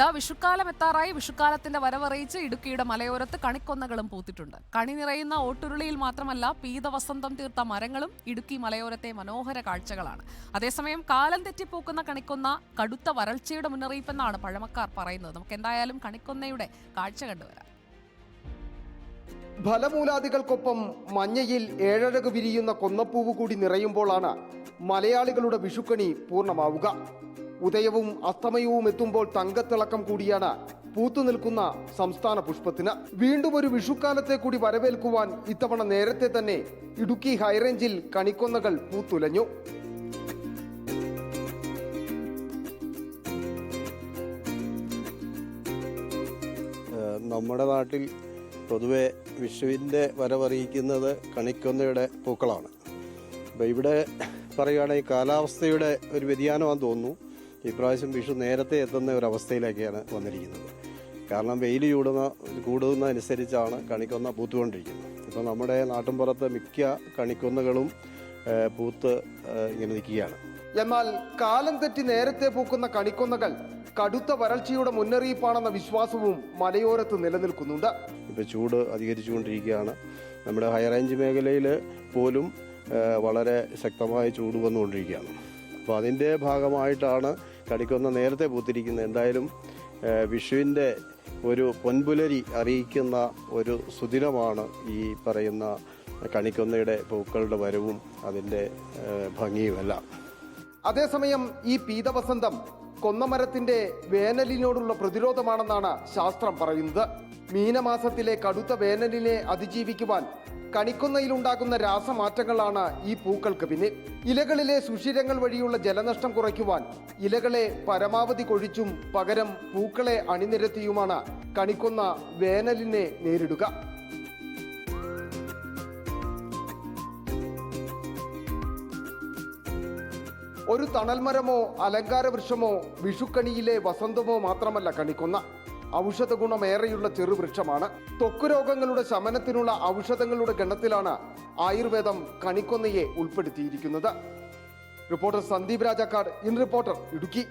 ദാ വിഷുക്കാലം എത്താറായി. വിഷുക്കാലത്തിന്റെ വരവറിയിച്ച് ഇടുക്കിയുടെ മലയോരത്ത് കണിക്കൊന്നകളും പൂത്തിട്ടുണ്ട്. കണി നിറയുന്ന ഓട്ടുരുളിയിൽ മാത്രമല്ല പീതവസന്തം തീർത്ത മരങ്ങളും ഇടുക്കി മലയോരത്തെ മനോഹര കാഴ്ചകളാണ്. അതേസമയം കാലം തെറ്റിപ്പോക്കുന്ന കണിക്കൊന്ന കടുത്ത വരൾച്ചയുടെ മുന്നറിയിപ്പെന്നാണ് പഴമക്കാർ പറയുന്നത്. നമുക്ക് എന്തായാലും കണിക്കൊന്നയുടെ കാഴ്ച കണ്ടുവരാം. ഫലമൂലാദികൾക്കൊപ്പം മഞ്ഞയിൽ ഏഴഴക് വിരിയുന്ന കൊന്നപ്പൂവ് കൂടി നിറയുമ്പോഴാണ് മലയാളികളുടെ വിഷുക്കണി പൂർണമാവുക. ഉദയവും അസ്തമയവും എത്തുമ്പോൾ തങ്കത്തിളക്കം കൂടിയാണ് പൂത്തു നിൽക്കുന്ന സംസ്ഥാന പുഷ്പത്തിന്. വീണ്ടും ഒരു വിഷുക്കാലത്തെ കൂടി വരവേൽക്കുവാൻ ഇത്തവണ നേരത്തെ തന്നെ ഇടുക്കി ഹൈറേഞ്ചിൽ കണിക്കൊന്നകൾ പൂത്തുലഞ്ഞു. നമ്മുടെ നാട്ടിൽ പൊതുവെ വിഷുവിന്റെ വരവറിയിക്കുന്നത് കണിക്കൊന്നയുടെ പൂക്കളാണ്. അപ്പോൾ ഇവിടെ പറയുകയാണെങ്കിൽ കാലാവസ്ഥയുടെ ഒരു വ്യതിയാനമാണെന്ന് തോന്നുന്നു. ഇപ്രാവശ്യം വിഷു നേരത്തെ എത്തുന്ന ഒരു അവസ്ഥയിലേക്കാണ് വന്നിരിക്കുന്നത്. കാരണം വെയിൽ ചൂടുന്ന കൂടുന്നതനുസരിച്ചാണ് കണിക്കൊന്ന പൂത്തുകൊണ്ടിരിക്കുന്നത്. ഇപ്പോൾ നമ്മുടെ നാട്ടിൻപുറത്ത് മിക്ക കണിക്കൊന്നകളും പൂത്ത് ഇങ്ങനെ നിൽക്കുകയാണ്. എന്നാൽ കാലം തെറ്റി നേരത്തെ പൂക്കുന്ന കണിക്കൊന്നകൾ കടുത്ത വരൾച്ചയുടെ മുന്നറിയിപ്പാണെന്ന വിശ്വാസവും മലയോരത്ത് നിലനിൽക്കുന്നുണ്ട്. ഇപ്പോൾ ചൂട് അധികരിച്ചുകൊണ്ടിരിക്കുകയാണ്. നമ്മുടെ ഹൈറേഞ്ച് മേഖലയിൽ പോലും വളരെ ശക്തമായ ചൂട് വന്നുകൊണ്ടിരിക്കുകയാണ്. അപ്പോൾ അതിന്റെ ഭാഗമായിട്ടാണ് കണിക്കൊന്ന നേരത്തെ പൂത്തിരിക്കുന്നത് എന്തായാലും വിഷുവിന്റെ ഒരു പൊൻപുലരി അറിയിക്കുന്ന ഒരു സുദിനമാണ് ഈ പറയുന്ന കണിക്കൊന്നയുടെ പൂക്കളുടെ വരവും അതിന്റെ ഭംഗിയുമെല്ലാം. അതേസമയം ഈ പീതവസന്തം കൊന്നമരത്തിന്റെ വേനലിനോടുള്ള പ്രതിരോധമാണെന്നാണ് ശാസ്ത്രം പറയുന്നത്. മീനമാസത്തിലെ കടുത്ത വേനലിനെ അതിജീവിക്കുവാൻ കണിക്കൊന്നയിലുണ്ടാകുന്ന രാസമാറ്റങ്ങളാണ് ഈ പൂക്കൾക്ക് പിന്നിൽ. ഇലകളിലെ സുഷിരങ്ങൾ വഴിയുള്ള ജലനഷ്ടം കുറയ്ക്കുവാൻ ഇലകളെ പരമാവധി കൊഴിച്ചും പകരം പൂക്കളെ അണിനിരത്തിയുമാണ് കണിക്കൊന്ന വേനലിനെ നേരിടുക. ഒരു തണൽമരമോ അലങ്കാരവൃക്ഷമോ വിഷുക്കണിയിലെ വസന്തമോ മാത്രമല്ല കണിക്കുന്ന. ഔഷധ ഗുണമേറെയുള്ള ചെറുവൃക്ഷമാണ്. ത്വക്ക് രോഗങ്ങളുടെ ശമനത്തിനുള്ള ഔഷധങ്ങളുടെ ഗണത്തിലാണ് ആയുർവേദം കണിക്കൊന്നയെ ഉൾപ്പെടുത്തിയിരിക്കുന്നത്. Reporter Sandeep Rajakkad in reporter Idukki.